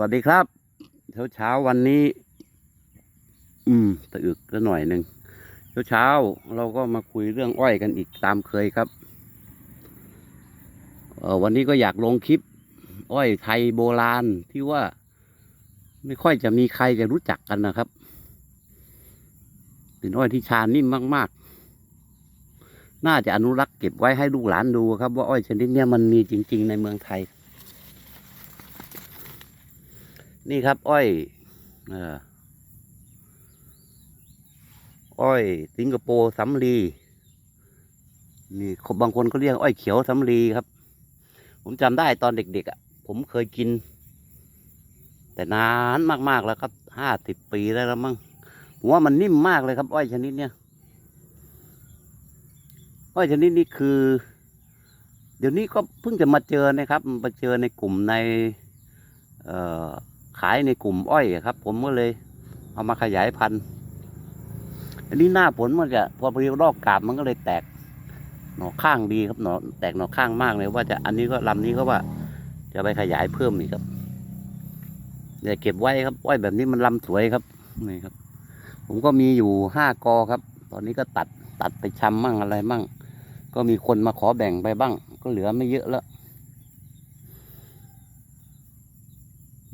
วัสดีครับ เช้าเช้าวันนี้ อืมตะอึกก็หน่อยหนึ่งเช้าเช้าเราก็มาคุยเรื่องอ้อยกันอีกตามเคยครับเออวันนี้ก็อยากลงคลิป อ้อยไทยโบราณที่ว่า ไม่ค่อยจะมีใครจะรู้จักกันนะครับ เป็นอ้อยที่ชานิ่มมาก ๆ น่าจะอนุรักษ์เก็บไว้ให้ลูกหลานดูครับ ว่าอ้อยชนิดนี้มันมีจริง ๆ ในเมืองไทย นี่ครับ อ้อยอ้อยสิงคโปร์สำลีนี่บางคนก็เรียกอ้อยเขียวสำลีครับ ผมจำได้ตอนเด็กๆอะ ผมเคยกิน แต่นานมากๆแล้วครับห้าสิบปีได้แล้วมั้งผมว่ามันนิ่มมากเลยครับ อ้อยชนิดเนี้ยอ้อยชนิดนี้คือ เดี๋ยวนี้ก็เพิ่งจะมาเจอนะครับมาเจอในกลุ่มใน เอ่อ ขายในกลุ่มอ้อยครับ ผมก็เลย เอามาขยายพันธุ์อันนี้หน้าผลมันจะพอเรียรอกกาบมันก็เลยแตก หน่อข้างดีครับหน่อแตกหน่อข้างมากเลยว่าจะอันนี้ก็ลำนี้ก็ว่า จะไปขยายเพิ่มอีกครับเดี๋ยวเก็บไว้ครับอ้อยแบบนี้มันลำสวยครับนี่ครับ ผมก็มีอยู่ห้ากอครับ ตอนนี้ก็ตัดตัดไปชำมั่งอะไรมั่ง ก็มีคนมาขอแบ่งไปบ้าง ก็เหลือไม่เยอะแล้ว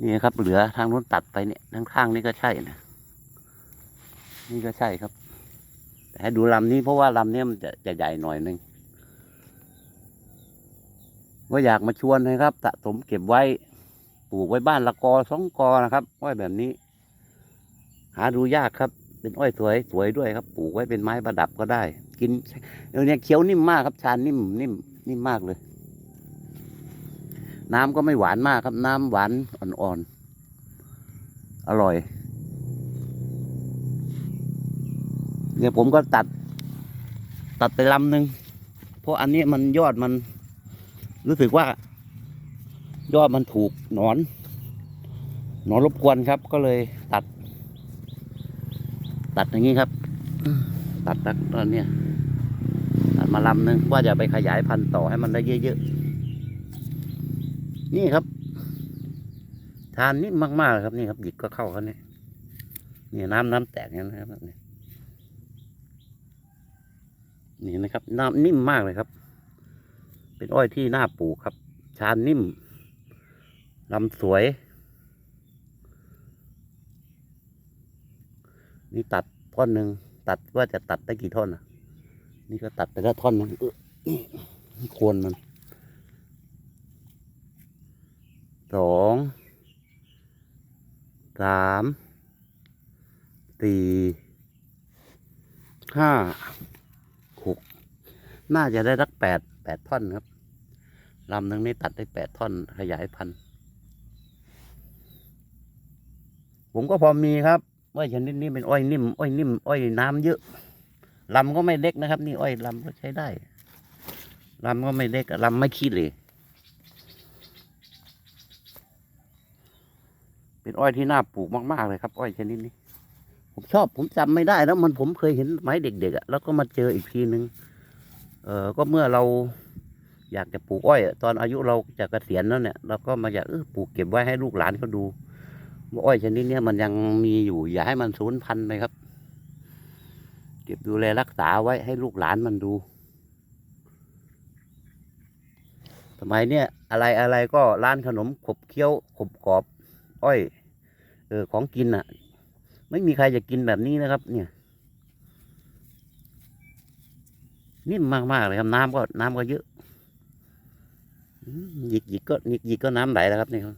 นี่ครับ เหลือทางนู้นตัดไปเนี่ยทางข้างนี่ก็ใช่นะนี่ก็ใช่ครับ แต่ให้ดูลำนี้เพราะว่าลำนี้มันจะจะใหญ่หน่อยหนึงว่าอยากมาชวนนะครับสะสมเก็บไว้ปลูกไว้บ้านละกอสองกอนะครับอ้อยแบบนี้ หาดูยากครับ เป็นอ้อยสวยสวยด้วยครับ ปลูกไว้เป็นไม้ประดับก็ได้ กินเออเนี่ยเคี้ยวนิ่มมากครับชานิ่มนิ่มนิ่มมากเลย น้ำก็ไม่หวานมากครับ น้ำหวานอ่อนๆ อร่อย เนี่ยผมก็ตัด ตัดไปลำหนึ่งเพราะอันนี้มันยอดมัน รู้สึกว่า ยอดมันถูกหนอน หนอนรบกวนครับ ก็เลยตัด ตัดอย่างนี้ครับ ตัดตัดตอนนี้ตัดมาลำหนึ่งว่าจะไปขยายพันธุ์ต่อให้มันได้เยอะๆ นี่ครับ ทานนิ่มมากๆเลยครับนี่ครับหยิกก็เข้าเขาเนี่ยนี่น้ำน้ำแตกเนี่ยนะครับนี่นี่นะครับ น้ำนิ่มมากเลยครับ เป็นอ้อยที่น่าปลูกครับ ชานนิ่มลำสวย นี่ตัดท่อนหนึ่งตัดว่าจะตัดได้กี่ท่อนอะ นี่ก็ตัดไปแล้วท่อนหนึงนี่โคนมัน สองสามสี่ห้าหกน่าจะได้รักแปดแปดท่อนครับลำหนึ่งนี่ตัดได้แปดท่อนขยายพันธุ์ผมก็พอมีครับอ้อยชนิดนี้เป็นอ้อยนิ่มอ้อยนิ่มอ้อยน้ำเยอะลำก็ไม่เล็กนะครับ นี่อ้อยลำก็ใช้ได้ลำก็ไม่เล็กลำไม่ขี้เหร่ เป็นอ้อยที่น่าปลูกมากๆเลยครับ อ้อยชนิดนี้ ผมชอบผมจำไม่ได้แล้วมันผมเคยเห็นสมัยเด็กๆอะแล้วก็มาเจออีกทีนึง เออก็เมื่อเราอยากจะปลูกอ้อย ตอนอายุเราจะเกษียณแล้วเนี่ยเราก็มาอยากเออปลูกเก็บไว้ให้ลูกหลานเขาดูว่าอ้อยชนิดเนี้ยมันยังมีอยู่ อย่าให้มันสูญพันธุ์ไปครับ เก็บดูแลรักษาไว้ให้ลูกหลานมันดูสมัยเนี้ยอะไรอะไรก็ร้านขนมขบเคี้ยวขบกรอบ อ้อย เออของกินอะ ไม่มีใครจะกินแบบนี้นะครับ เนี่ยนิ่มมากๆเลยครับน้ำก็น้ำก็เยอะหยิกหยิกก็หยิกหยิกก็น้ำไหลแล้วครับนี่ครับ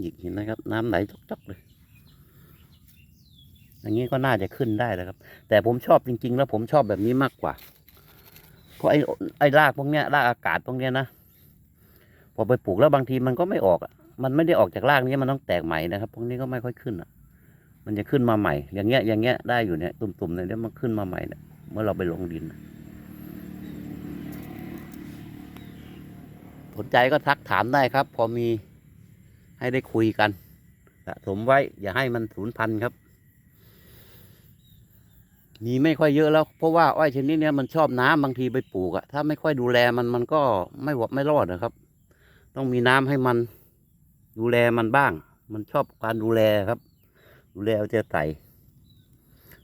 หยิกเห็นไหมครับ น้ำไหลจอกๆเลยอย่างนี้ก็น่าจะขึ้นได้แล้วครับ แต่ผมชอบจริง ๆ แล้วผมชอบแบบนี้มากกว่า เพราะไอ้ไอ้รากพวกเนี้ยรากอากาศพวกเนี้ยนะพอไปปลูกแล้วบางทีมันก็ไม่ออกอะ มันไม่ได้ออกจากรากนี้มันต้องแตกใหม่นะครับ พวกนี้ก็ไม่ค่อยขึ้นอะ มันจะขึ้นมาใหม่ อย่างเงี้ย อย่างเงี้ยได้อยู่เนี่ย ตุ่มๆเนี่ยเดี๋ยวมันขึ้นมาใหม่เนี่ยเมื่อเราไปลงดิน สนใจก็ทักถามได้ครับ พอมีให้ได้คุยกันสะสมไว้ อย่าให้มันสูญพันธุ์ครับ มีไม่ค่อยเยอะแล้ว เพราะว่าอ้อยชนิดเนี้ยมันชอบน้ำบางทีไปปลูกอะถ้าไม่ค่อยดูแลมันมันก็ไม่หวไม่รอดนะครับ ต้องมีน้ำให้มัน ดูแลมันบ้าง มันชอบการดูแลครับ ดูแลเอาใจใส่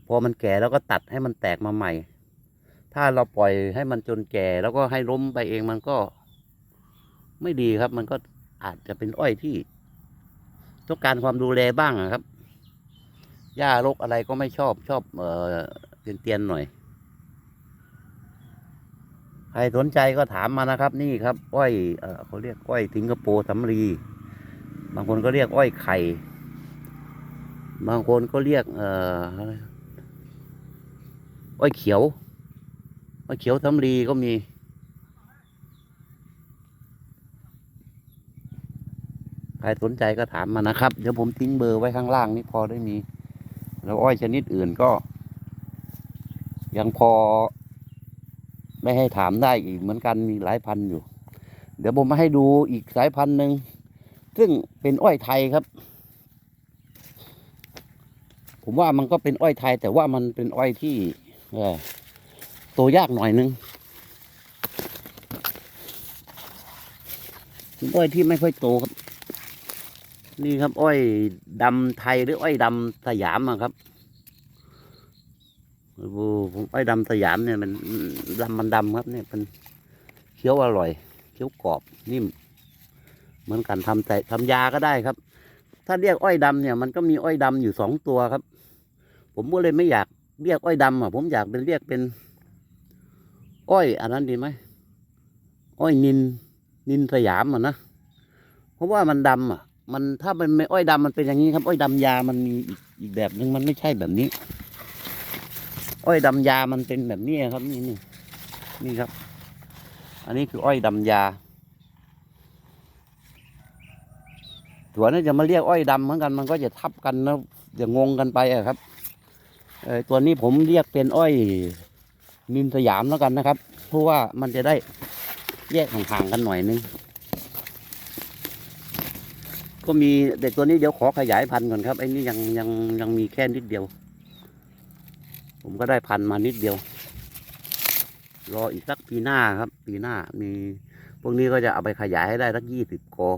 พอมันแก่แล้วก็ตัดให้มันแตกมาใหม่ ถ้าเราปล่อยให้มันจนแก่แล้วก็ให้ล้มไปเองมันก็ ไม่ดีครับ มันก็อาจจะเป็นอ้อยที่ ต้องการความดูแลบ้างอะครับหญ้ารกอะไรก็ไม่ชอบชอบเออเตียนๆหน่อย ใครสนใจก็ถามมานะครับ นี่ครับ อ้อยเออเขาเรียกอ้อยสิงคโปร์สำลี บางคนก็เรียกอ้อยไข่ บางคนก็เรียกเอ่ออะไรอ้อยเขียว อ้อยเขียวสำลีก็มี ใครสนใจก็ถามมานะครับ เดี๋ยวผมทิ้งเบอร์ไว้ข้างล่างนี่พอได้มี แล้วอ้อยชนิดอื่นก็ ยังพอไม่ให้ถามได้อีกเหมือนกันมีหลายพันอยู่ เดี๋ยวผมมาให้ดูอีกสายพันธุ์หนึ่ง ซึ่งเป็นอ้อยไทยครับ ผมว่ามันก็เป็นอ้อยไทย แต่ว่ามันเป็นอ้อยที่โตยากหน่อยนึงเป็นอ้อยที่ไม่ค่อยโตครับ นี่ครับ อ้อยดำไทยหรืออ้อยดำสยามครับโอ้โหผมอ้อยดำสยามเนี่ยมันดำมันดำครับเนี่ยเป็นเคี้ยวอร่อยเคี้ยวกรอบนิ่ม เหมือนกันทำแต่ทำยาก็ได้ครับ ถ้าเรียกอ้อยดำเนี่ย มันก็มีอ้อยดำอยู่สองตัวครับ ผมก็เลยไม่อยากเรียกอ้อยดำอะผมอยากเป็นเรียกเป็น อ้อย อันนั้นดีไหมอ้อยนิน นินสยามอะนะเพราะว่ามันดำอะ มันถ้ามันไม่อ้อยดำมันเป็นอย่างนี้ครับ อ้อยดำยามันมีอีกอีกแบบหนึ่งมันไม่ใช่แบบนี้ อ้อยดำยามันเป็นแบบนี้ครับ นี่นี่นี่ครับ อันนี้คืออ้อยดำยา วนี่จะมาเรียกอ้อยดำเหมือนกันมันก็จะทับกันแล้วจะงงกันไปอะครับเอตัวนี้ผมเรียกเป็นอ้อยนินสยามแล้วกันนะครับ เพราะว่ามันจะได้แยกห่างๆกันหน่อยนึง ก็มีเด็กตัวนี้เดี๋ยวขอขยายพันธุ์ก่อนครับไอ้นี่ยังยังยังมีแค่นิดเดียว ผมก็ได้พันธุ์มานิดเดียว รออีกสักปีหน้าครับ ปีหน้ามีพวกนี้ก็จะเอาไปขยายให้ได้สักยี่สิบกอ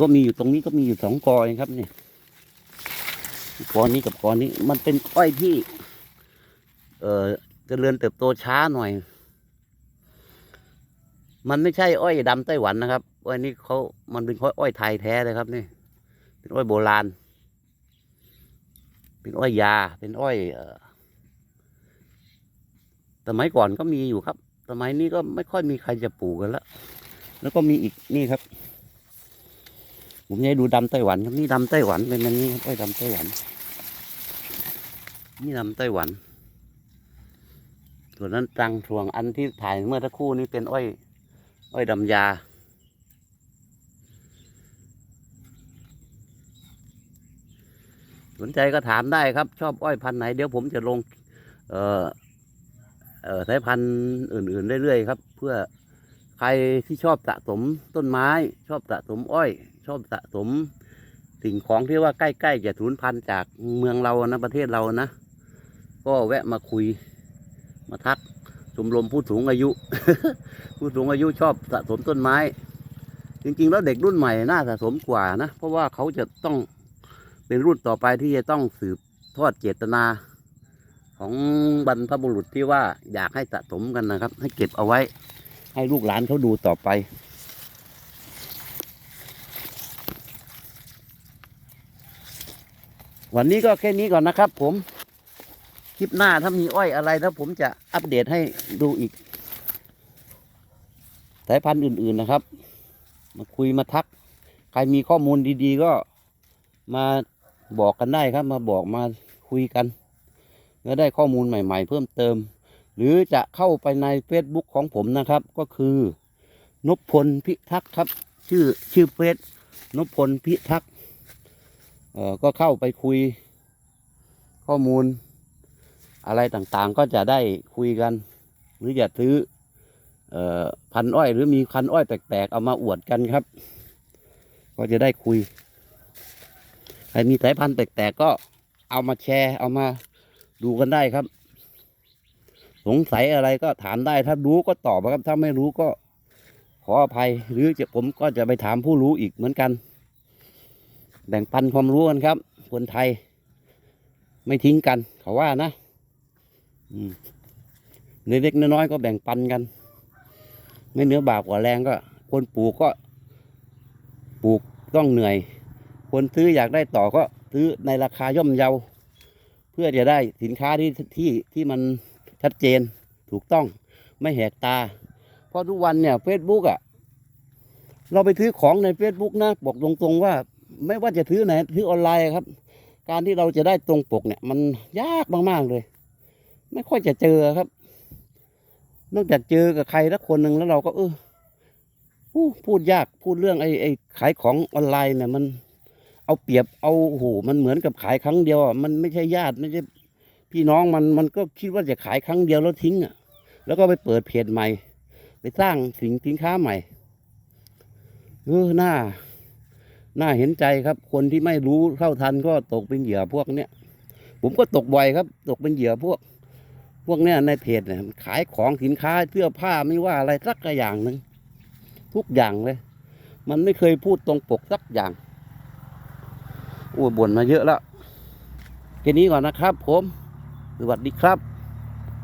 ก็มีอยู่ตรงนี้ก็มีอยู่สองกอเองครับเนี่ยกอนี้กับกอนี้ มันเป็นอ้อยที่ เอ่อเจริญเติบโตช้าหน่อย มันไม่ใช่อ้อยดำไต้หวันนะครับอ้อยนี้เขามันเป็นอ้อยไทยแท้เลยครับนี่ เป็นอ้อยโบราณ เป็นอ้อยยา เป็นอ้อยเอ่อสมัยก่อนก็มีอยู่ครับสมัยนี้ก็ไม่ค่อยมีใครจะปลูกกันแล้ว แล้วก็มีอีกนี่ครับ ผมจะให้ดูดำไต้หวันครับนี่ดำไต้หวันเป็นแบบนี้ครับอ้อยดำไต้หวัน นี่ดำไต้หวัน ส่วนนั้นตังทวงอันที่ถ่ายเมื่อสักครู่นี้เป็นอ้อย อ้อยดำยาสนใจก็ถามได้ครับ ชอบอ้อยพันธุ์ไหน เดี๋ยวผมจะลง เอ่อเอ่อสายพันธุ์อื่นๆเรื่อยๆครับ เพื่อใครที่ชอบสะสมต้นไม้ ชอบสะสมอ้อย ชอบสะสมสิ่งของที่ว่าใกล้ๆจะสูญพันธุ์จากเมืองเรานะประเทศเรานะ ก็แวะมาคุยมาทักชมรมผู้สูงอายุ ผู้สูงอายุชอบสะสมต้นไม้ จริงๆ แล้วเด็กรุ่นใหม่น่าสะสมกว่านะ เพราะว่าเขาจะต้องเป็นรุ่นต่อไปที่จะต้องสืบทอดเจตนา ของบรรพบุรุษที่ว่าอยากให้สะสมกันนะครับ ให้เก็บเอาไว้ ให้ลูกหลานเขาดูต่อไป วันนี้ก็แค่นี้ก่อนนะครับ ผม คลิปหน้าถ้ามีอ้อยอะไรแล้วผมจะอัปเดตให้ดูอีก สายพันธุ์อื่นๆนะครับ มาคุยมาทัก ใครมีข้อมูลดีๆ ก็มาบอกกันได้ครับ มาบอกมาคุยกันแล้วได้ข้อมูลใหม่ ๆ เพิ่มเติม หรือจะเข้าไปใน Facebook ของผมนะครับ ก็คือนพพลพิทักษ์ครับ ชื่อชื่อเฟซนพพลพิทักษ์ เออก็เข้าไปคุยข้อมูลอะไรต่างๆ ก็จะได้คุยกัน หรือจะซื้อออพันอ้อย หรือมีพันอ้อยแปลกๆ เอามาอวดกันครับ ก็จะได้คุย ใครมีสายพันธุ์แปลกๆ ก็เอามาแชร์ เอามาดูกันได้ครับ สงสัยอะไรก็ถามได้ ถ้ารู้ก็ตอบครับ ถ้าไม่รู้ก็ขออภัย หรือจะผมก็จะไปถามผู้รู้อีกเหมือนกัน แบ่งปันความรู้กันครับ คนไทย ไม่ทิ้งกัน เขาว่านะอืมเล็กๆน้อยๆก็แบ่งปันกัน ไม่เนื้อบากกว่าแรงก็ คนปลูกก็ปลูกต้องเหนื่อย คนซื้ออยากได้ต่อก็ซื้อในราคาย่อมเยา เพื่อจะได้สินค้าที่ที่ที่มันชัดเจนถูกต้องไม่แหกตา เพราะทุกวันเนี่ยเฟซบุ๊กอะ เราไปซื้อของใน Facebook นะ บอกตรงๆว่า ไม่ว่าจะซื้อไหนซื้อออนไลน์ครับ การที่เราจะได้ตรงปกเนี่ย มันยากมากๆเลย ไม่ค่อยจะเจอครับ นอกจากเจอกับใครสักคนหนึ่งแล้วเราก็ เออพูดยากพูดเรื่องไอ้ไอ้ขายของออนไลน์เนี่ยมัน เอาเปรียบเอาโหมันเหมือนกับขายครั้งเดียวอะมันไม่ใช่ญาติไม่ใช่พี่น้องมันมันก็คิดว่าจะขายครั้งเดียวแล้วทิ้งอะ แล้วก็ไปเปิดเพจใหม่ ไปสร้างสินสินค้าใหม่เออหน้า น่าเห็นใจครับ คนที่ไม่รู้เท่าทันก็ตกเป็นเหยื่อพวกเนี้ยผมก็ตกบ่อยครับ ตกเป็นเหยื่อพวก พวกเนี้ยในเพจเนี่ยขายของสินค้าเสื้อผ้าไม่ว่าอะไรสักอย่างหนึ่งทุกอย่างเลย มันไม่เคยพูดตรงปกสักอย่างอ้ยบ่นมาเยอะแล้วแค่นี้ก่อนนะครับ ผม สวัสดีครับ